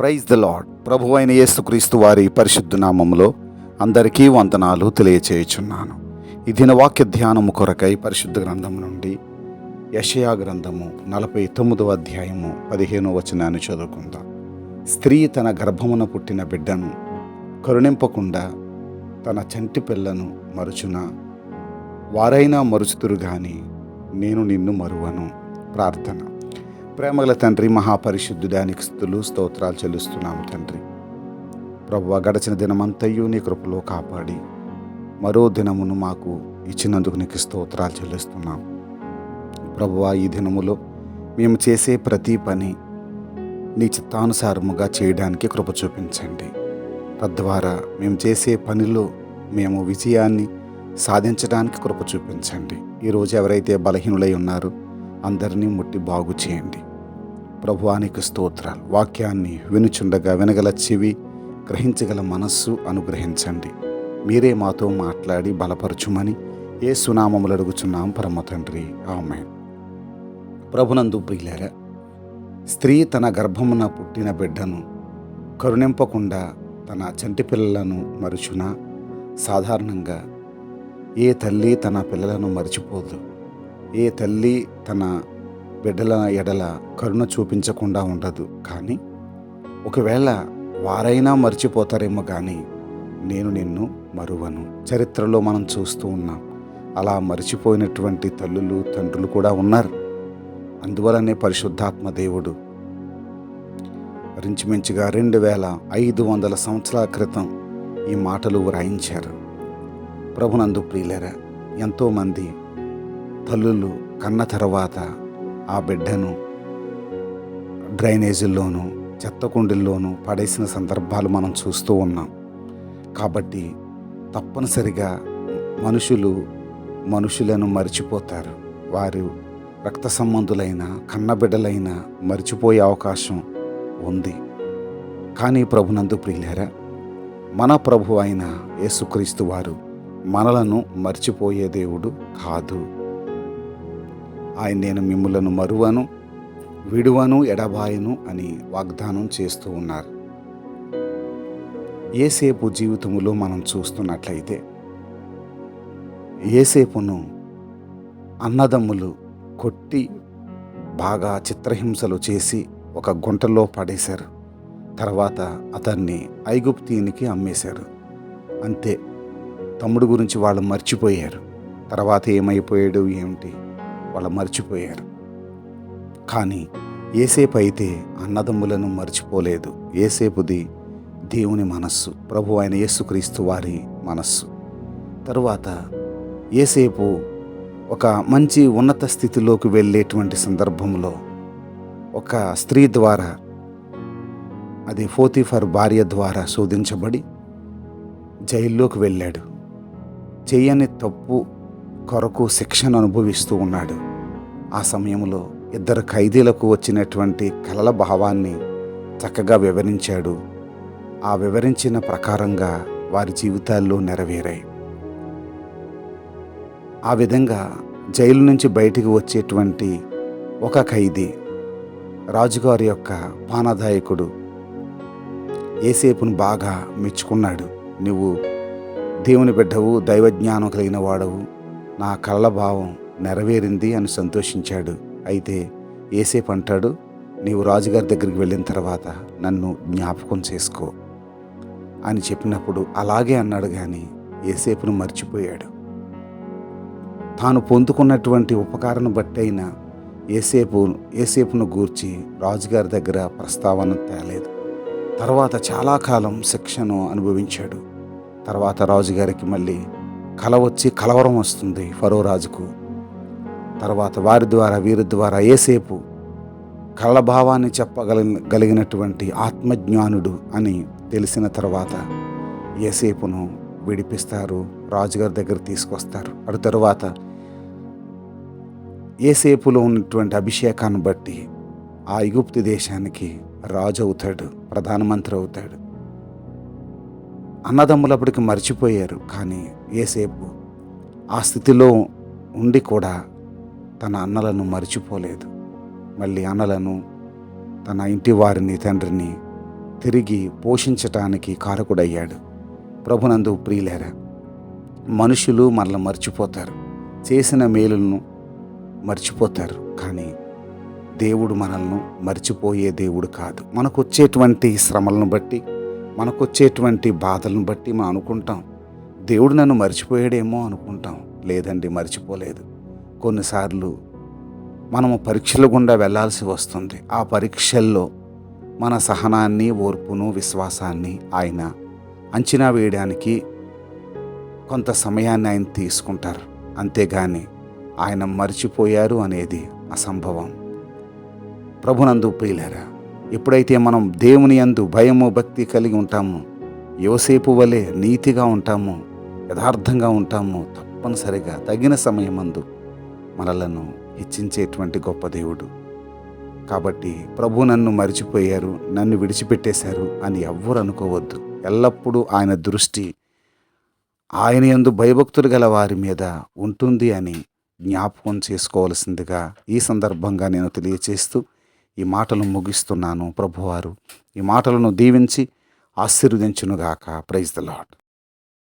Praise the lord ప్రభు అయిన యేసుక్రీస్తు వారి పరిశుద్ధ నామంలో అందరికీ వందనాలు తెలియచేయుచున్నాను. ఈ దిన వాక్య ధ్యానము కొరకై పరిశుద్ధ గ్రంథం నుండి యషయా గ్రంథము నలభై తొమ్మిదవ అధ్యాయము పదిహేనో వచనాన్ని చదువుకుందాం. స్త్రీ తన గర్భమున పుట్టిన బిడ్డను కరుణింపకుండా తన చంటి పిల్లను మరుచున వారైనా మరుచుతురు గాని నేను నిన్ను మరువను ప్రార్థన. ప్రేమగల తండ్రి మహాపరిశుద్ధుడానికి స్థుతులు స్తోత్రాలు చెల్లిస్తున్నాము తండ్రి. ప్రభు గడచిన దినమంతయు నీ కృపలో కాపాడి మరో దినమును మాకు ఇచ్చినందుకు నీకు స్తోత్రాలు చెల్లిస్తున్నాం ప్రభువ ఈ దినములో మేము చేసే ప్రతి పని నీ చిత్తానుసారముగా చేయడానికి కృప చూపించండి. తద్వారా మేము చేసే పనిలో మేము విజయాన్ని సాధించడానికి కృప చూపించండి. ఈరోజు ఎవరైతే బలహీనులై ఉన్నారో అందరినీ ముట్టి బాగు చేయండి. ప్రభువానికి స్తోత్రాలు. వాక్యాన్ని వినుచుండగా వినగల చెవి గ్రహించగల మనస్సు అనుగ్రహించండి. మీరే మాతో మాట్లాడి బలపరచుమని ఏ సునామములు అడుగుచున్నాం పరమ తండ్రి. ఆమె ప్రభునందు ప్రియులారా స్త్రీ తన గర్భమున పుట్టిన బిడ్డను కరుణింపకుండా తన చంటి పిల్లలను మరుచున? సాధారణంగా ఏ తల్లి తన పిల్లలను మర్చిపోదు. ఏ తల్లి తన బిడ్డల ఎడల కరుణ చూపించకుండా ఉండదు. కానీ ఒకవేళ వారైనా మర్చిపోతారేమో కానీ నేను నిన్ను మరువను. చరిత్రలో మనం చూస్తూ ఉన్నాం. అలా మర్చిపోయినటువంటి తల్లులు తండ్రులు కూడా ఉన్నారు. అందువలనే పరిశుద్ధాత్మ దేవుడు. రించుమించుగా రెండు వేల ఐదు వందల సంవత్సరాల క్రితం ఈ మాటలు వ్రాయించారు. ప్రభునందు ప్రియులరా ఎంతోమంది తల్లులు కన్న తర్వాత ఆ బిడ్డను డ్రైనేజీల్లోనూ చెత్త కుండీల్లోనూ పడేసిన సందర్భాలు మనం చూస్తూ ఉన్నాం. కాబట్టి తప్పనిసరిగా మనుషులు మనుషులను మరిచిపోతారు. వారు రక్త సంబంధులైన కన్నబిడ్డలైన మరిచిపోయే అవకాశం ఉంది. కానీ ప్రభునందు ప్రియులారా మన ప్రభు అయిన యేసుక్రీస్తు వారు మనలను మర్చిపోయే దేవుడు కాదు. ఆయన నేను మిమ్ములను మరువను విడువను ఎడబాయను అని వాగ్దానం చేస్తూ ఉన్నారు. ఏసేపు జీవితములో మనం చూస్తున్నట్లయితే ఏసేపును అన్నదమ్ములు కొట్టి బాగా చిత్రహింసలు చేసి ఒక గుంటలో పడేశారు. తర్వాత అతన్ని ఐగుప్తీనికి అమ్మేశారు. అంతే తమ్ముడు గురించి వాళ్ళు మర్చిపోయారు. తర్వాత ఏమైపోయాడు ఏమిటి? వాళ్ళు మర్చిపోయారు. కానీ ఏసేపు అయితే అన్నదమ్ములను మర్చిపోలేదు. ఏసేపుది దేవుని మనస్సు. ప్రభు అయిన యేసుక్రీస్తు వారి మనస్సు. తరువాత ఏసేపు ఒక మంచి ఉన్నత స్థితిలోకి వెళ్ళేటువంటి సందర్భంలో ఒక స్త్రీ ద్వారా అది ఫోతిఫర్ భార్య ద్వారా శోధించబడి జైల్లోకి వెళ్ళాడు. చేయని తప్పు కొరకు శిక్షను అనుభవిస్తూ ఉన్నాడు. ఆ సమయంలో ఇద్దరు ఖైదీలకు వచ్చినటువంటి కలల భావాన్ని చక్కగా వివరించాడు. ఆ వివరించిన ప్రకారంగా వారి జీవితాల్లో నెరవేరాయి. ఆ విధంగా జైలు నుంచి బయటికి వచ్చేటువంటి ఒక ఖైదీ రాజుగారి యొక్క పానదాయకుడు ఏసేపును బాగా మెచ్చుకున్నాడు. నువ్వు దేవుని బిడ్డవు దైవజ్ఞానం కలిగిన వాడవు నా కళ్ళ భావం నెరవేరింది అని సంతోషించాడు. అయితే ఏసేపు అంటాడు నీవు రాజుగారి దగ్గరికి వెళ్ళిన తర్వాత నన్ను జ్ఞాపకం చేసుకో అని చెప్పినప్పుడు అలాగే అన్నాడు కానీ ఏసేపును మర్చిపోయాడు. తాను పొందుకున్నటువంటి ఉపకారం బట్టి అయినా ఏసేపు ఏసేపును గూర్చి రాజుగారి దగ్గర ప్రస్తావన తేలేదు. తర్వాత చాలా కాలం శిక్షను అనుభవించాడు. తర్వాత రాజుగారికి మళ్ళీ కల వచ్చి కలవరం వస్తుంది ఫరో రాజుకు. తర్వాత వారి ద్వారా వీరి ద్వారా ఏసేపు కళ్ళభావాన్ని చెప్పగలి గలిగినటువంటి ఆత్మజ్ఞానుడు అని తెలిసిన తర్వాత ఏసేపును విడిపిస్తారు రాజుగారి దగ్గర తీసుకొస్తారు. అటు తరువాత ఏసేపులో ఉన్నటువంటి అభిషేకాన్ని బట్టి ఆ ఇగుప్తి దేశానికి రాజు అవుతాడు ప్రధానమంత్రి అవుతాడు. అన్నదమ్ములప్పటికి మర్చిపోయారు. కానీ ఏసేపు ఆ స్థితిలో ఉండి కూడా తన అన్నలను మర్చిపోలేదు. మళ్ళీ అన్నలను తన ఇంటి వారిని తండ్రిని తిరిగి పోషించటానికి కారకుడయ్యాడు. ప్రభునందు ప్రియులేరా మనుషులు మనల్ని మర్చిపోతారు. చేసిన మేలులను మర్చిపోతారు. కానీ దేవుడు మనల్ని మర్చిపోయే దేవుడు కాదు. మనకు వచ్చేటువంటి శ్రమలను బట్టి మనకు వచ్చేటువంటి బాధలను బట్టి మనం అనుకుంటాం దేవుడు నన్ను మర్చిపోయాడేమో అనుకుంటాం. లేదండి మర్చిపోలేదు. కొన్నిసార్లు మనము పరీక్షల గుండా వెళ్ళాల్సి వస్తుంది. ఆ పరీక్షల్లో మన సహనాన్ని ఓర్పును విశ్వాసాన్ని ఆయన అంచనా వేయడానికి కొంత సమయాన్ని ఆయన తీసుకుంటారు. అంతేగాని ఆయన మర్చిపోయారు అనేది అసంభవం. ప్రభునందు ప్రియులారా ఎప్పుడైతే మనం దేవుని యందు భయము భక్తి కలిగి ఉంటాము యోసేపు వలె నీతిగా ఉంటాము యథార్థంగా ఉంటాము తప్పనిసరిగా తగిన సమయమందు మనలను హెచ్చించేటువంటి గొప్ప దేవుడు. కాబట్టి ప్రభు నన్ను మరిచిపోయారు నన్ను విడిచిపెట్టేశారు అని ఎవ్వరు అనుకోవద్దు. ఎల్లప్పుడూ ఆయన దృష్టి ఆయన యందు భయభక్తులు గల వారి మీద ఉంటుంది అని జ్ఞాపకం చేసుకోవాల్సిందిగా ఈ సందర్భంగా నేను తెలియచేస్తూ ఈ మాటలు ముగిస్తున్నాను ప్రభువారు. ఈ మాటలను దీవించి ఆశీర్వదించునుగాక. Praise the lord